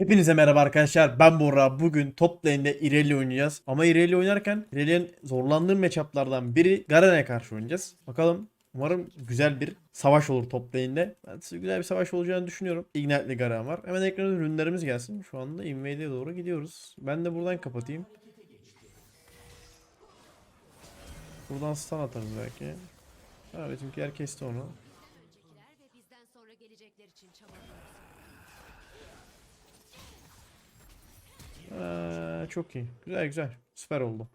Hepinize merhaba arkadaşlar. Ben Bora. Bugün top lane'de Irelia oynayacağız. Ama Irelia oynarken Irelia'nın zorlandığı matchuplardan biri Garen'e karşı oynayacağız. Bakalım umarım güzel bir savaş olur top lane'de. Ben size güzel bir savaş olacağını düşünüyorum. Ignite'li Garen var. Hemen ekrana ürünlerimiz gelsin. Şu anda Invade'e doğru gidiyoruz. Ben de buradan kapatayım. Buradan stun atarız belki. Ha bizimkiler kesti onu. öncekiler ve bizden sonra gelecekler için çabalıyoruz. Ee, çok iyi. Güzel güzel. Süper oldu.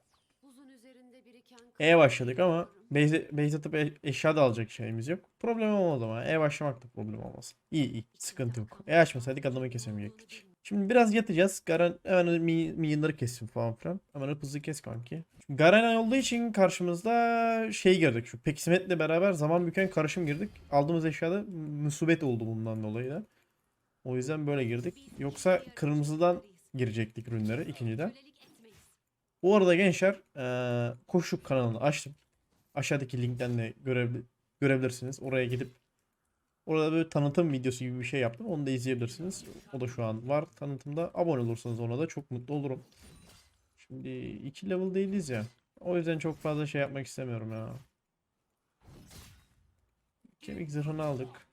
E başladık ama base, atıp e- eşya da alacak şeyimiz yok. Problem olmaz ama. E başlamak da problem olmaz. İyi iyi. Sıkıntı yok. E açmasaydık adamı kesemeyecektik. Şimdi biraz yatacağız. Garen hemen mi- minyonları kessin falan filan. Hemen hızlı kes kanki. Şimdi Garen olduğu için karşımızda şey girdik. Şu Peksimet'le beraber zaman büken karışım girdik. Aldığımız eşyada musibet oldu bundan dolayı da. O yüzden böyle girdik. Yoksa kırmızıdan girecektik ürünleri ikinciden. Bu arada gençler eee Koşuk kanalını açtım. Aşağıdaki linkten de görebil görebilirsiniz. Oraya gidip orada böyle tanıtım videosu gibi bir şey yaptım. Onu da izleyebilirsiniz. O da şu an var tanıtımda. Abone olursanız ona da çok mutlu olurum. Şimdi 2 level değiliz ya. O yüzden çok fazla şey yapmak istemiyorum ya. Kemik zırhını aldık.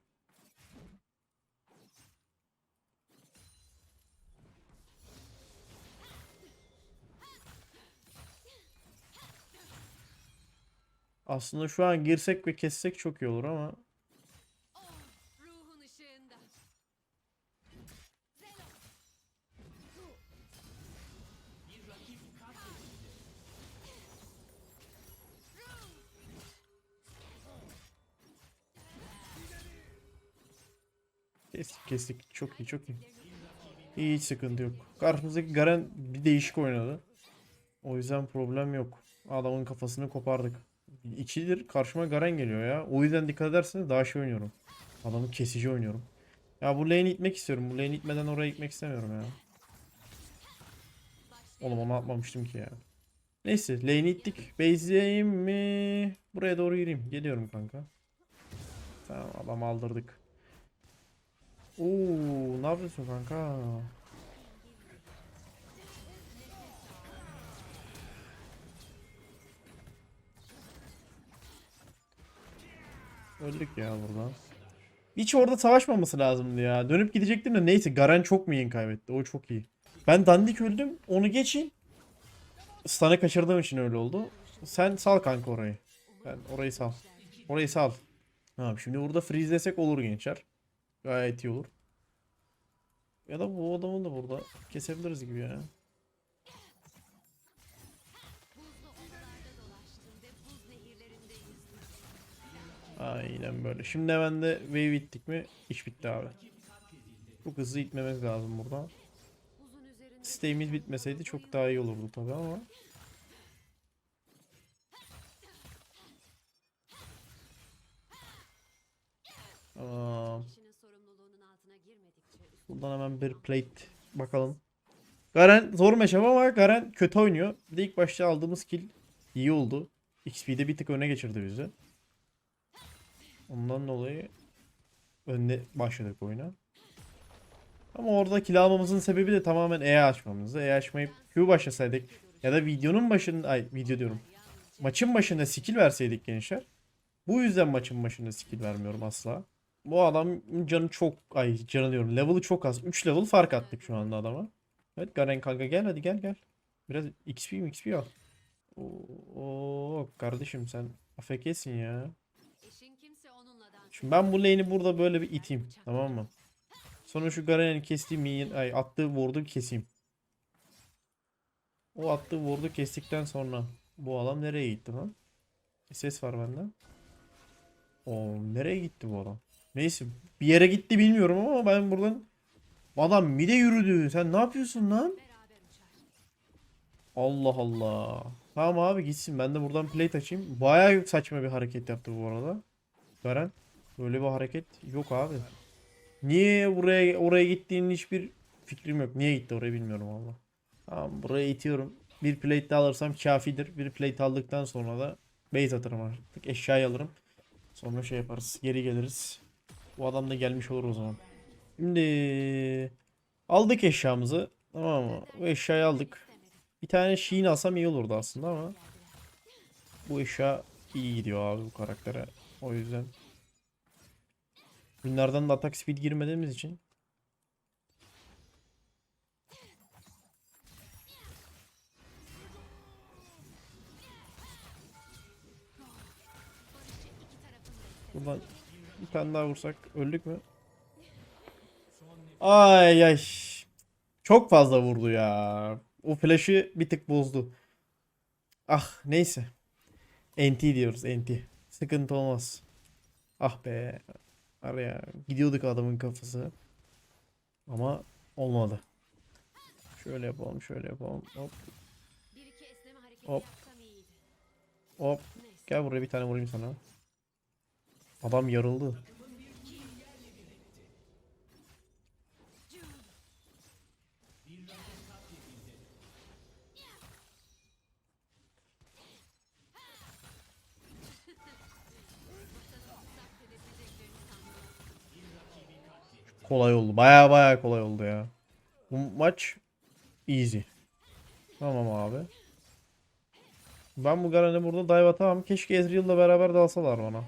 Aslında şu an girsek ve kessek çok iyi olur ama kestik kestik. Çok iyi çok iyi. İyi hiç sıkıntı yok. Karşımızdaki Garen bir değişik oynadı. O yüzden problem yok. Adamın kafasını kopardık. İkidir karşıma Garen geliyor ya. O yüzden dikkat ederseniz daha şey oynuyorum. Adamı kesici oynuyorum. Ya bu lane'i itmek istiyorum. Bu lane'i itmeden oraya gitmek istemiyorum ya. Oğlum onu atmamıştım ki ya. Neyse lane'i ittik. Base'leyeyim mi? Buraya doğru yürüyeyim. Geliyorum kanka. Tamam adam aldırdık. Oo, ne yapıyorsun kanka? Öldük ya burada. Hiç orada savaşmaması lazımdı ya. Dönüp gidecektim de neyse Garen çok mu kaybetti. O çok iyi. Ben dandik öldüm. Onu geçin. Stun'ı kaçırdığım için öyle oldu. Sen sal kanka orayı. Ben orayı sal. Orayı sal. Tamam şimdi burada freezelesek olur gençler. Gayet iyi olur. Ya da bu adamı da burada kesebiliriz gibi ya. Aynen böyle. Şimdi hemen de wave ittik mi? İş bitti abi. Çok hızlı itmemiz lazım burada. Siteğimiz bitmeseydi çok daha iyi olurdu tabii ama. Tamam. Buradan hemen bir plate bakalım. Garen zor meşap ama Garen kötü oynuyor. Bir de ilk başta aldığımız kill iyi oldu. XP'de bir tık öne geçirdi bizi. Ondan dolayı önde başladık oyuna. Ama orada kill almamızın sebebi de tamamen E açmamızdı. E açmayıp Q başlasaydık ya da videonun başında ay video diyorum. Maçın başında skill verseydik gençler. Bu yüzden maçın başında skill vermiyorum asla. Bu adam canı çok ay canı diyorum level'ı çok az. 3 level fark attık şu anda adama. Evet Garen kanka gel hadi gel gel. Biraz XP mi XP al. Oo, kardeşim sen afekesin ya. Şimdi ben bu lane'i burada böyle bir iteyim tamam mı? Sonra şu Garen'i kestiğim minyon, ay attığı ward'u keseyim. O attığı ward'u kestikten sonra bu adam nereye gitti lan? Ses var benden. O nereye gitti bu adam? Neyse bir yere gitti bilmiyorum ama ben buradan adam mide yürüdü. Sen ne yapıyorsun lan? Allah Allah. Tamam abi gitsin. Ben de buradan plate açayım. Bayağı saçma bir hareket yaptı bu arada. Garen. Böyle bir hareket yok abi. Niye buraya oraya gittiğinin hiçbir fikrim yok. Niye gitti oraya bilmiyorum valla. Tamam buraya itiyorum. Bir plate daha alırsam kafidir. Bir plate aldıktan sonra da base atarım artık. Eşyayı alırım. Sonra şey yaparız. Geri geliriz. Bu adam da gelmiş olur o zaman. Şimdi Aldık eşyamızı. Tamam mı? Bu eşyayı aldık. Bir tane Sheen alsam iyi olurdu aslında ama. Bu eşya iyi gidiyor abi bu karaktere. O yüzden. Bunlardan da atak speed girmediğimiz için. Buradan bir tane daha vursak öldük mü? Ay ay. Çok fazla vurdu ya. O flash'ı bir tık bozdu. Ah neyse. NT diyoruz NT. Sıkıntı olmaz. Ah be. Var ya gidiyorduk adamın kafası. Ama olmadı. Şöyle yapalım şöyle yapalım. Hop Hop. hop. Gel buraya bir tane vurayım sana. Adam yarıldı. Kolay oldu. Baya baya kolay oldu ya. Bu maç easy. Tamam abi. Ben bu Garen'e burada dive atamam. Keşke Ezreal'la beraber dalsalar bana.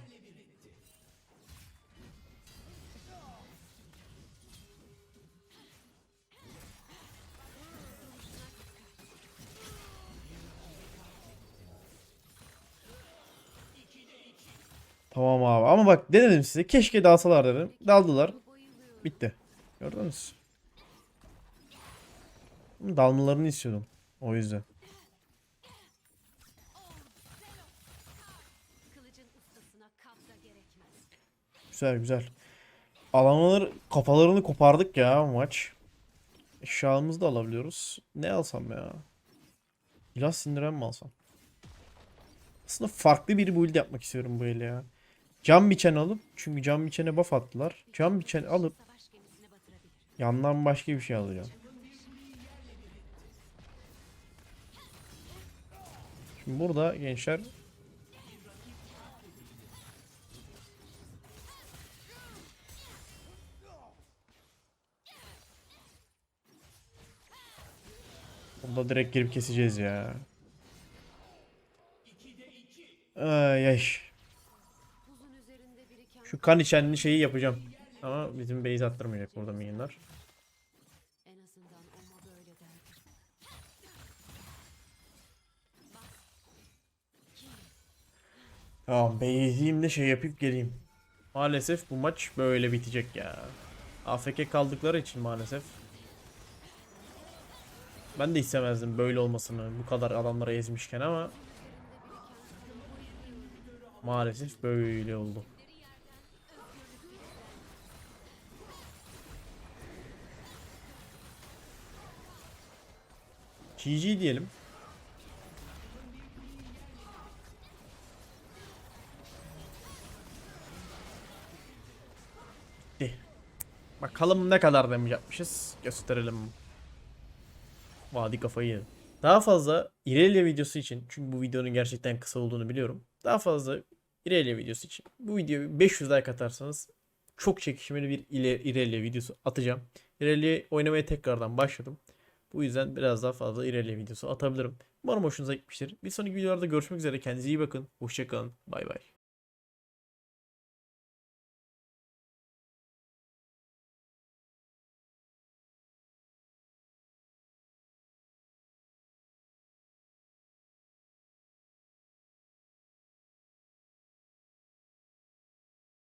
Tamam abi. Ama bak denedim size. Keşke dalsalar dedim. Daldılar. Bitti. Gördünüz. Dalmalarını istiyordum. O yüzden. Güzel güzel. Alanlar kafalarını kopardık ya maç. Eşyamızı da alabiliyoruz. Ne alsam ya? İlaç sindiren mi alsam? Aslında farklı bir build yapmak istiyorum bu ele ya. Cam biçen alıp çünkü cam biçene buff attılar. Cam biçen alıp. Yandan başka bir şey alacağım. Şimdi burada gençler Burada direkt girip keseceğiz ya. Ay ay. Şu kan içenli şeyi yapacağım. Ama bizim base attırmayacak burada minyonlar. en azından olma böyle. Tamam base'iyim de şey yapıp geleyim. Maalesef bu maç böyle bitecek ya. AFK kaldıkları için maalesef. Ben de istemezdim böyle olmasını bu kadar adamlara ezmişken ama maalesef böyle oldu. GG diyelim. Bitti. Bakalım ne kadar damage yapmışız. Gösterelim. Vadi kafayı. Daha fazla İrelia videosu için çünkü bu videonun gerçekten kısa olduğunu biliyorum. Daha fazla İrelia videosu için bu videoyu 500 like atarsanız çok çekişmeli bir İrelia videosu atacağım. İrelia oynamaya tekrardan başladım. Bu yüzden biraz daha fazla İrelia videosu atabilirim. Umarım hoşunuza gitmiştir. Bir sonraki videolarda görüşmek üzere. Kendinize iyi bakın. Hoşçakalın. Bay bay.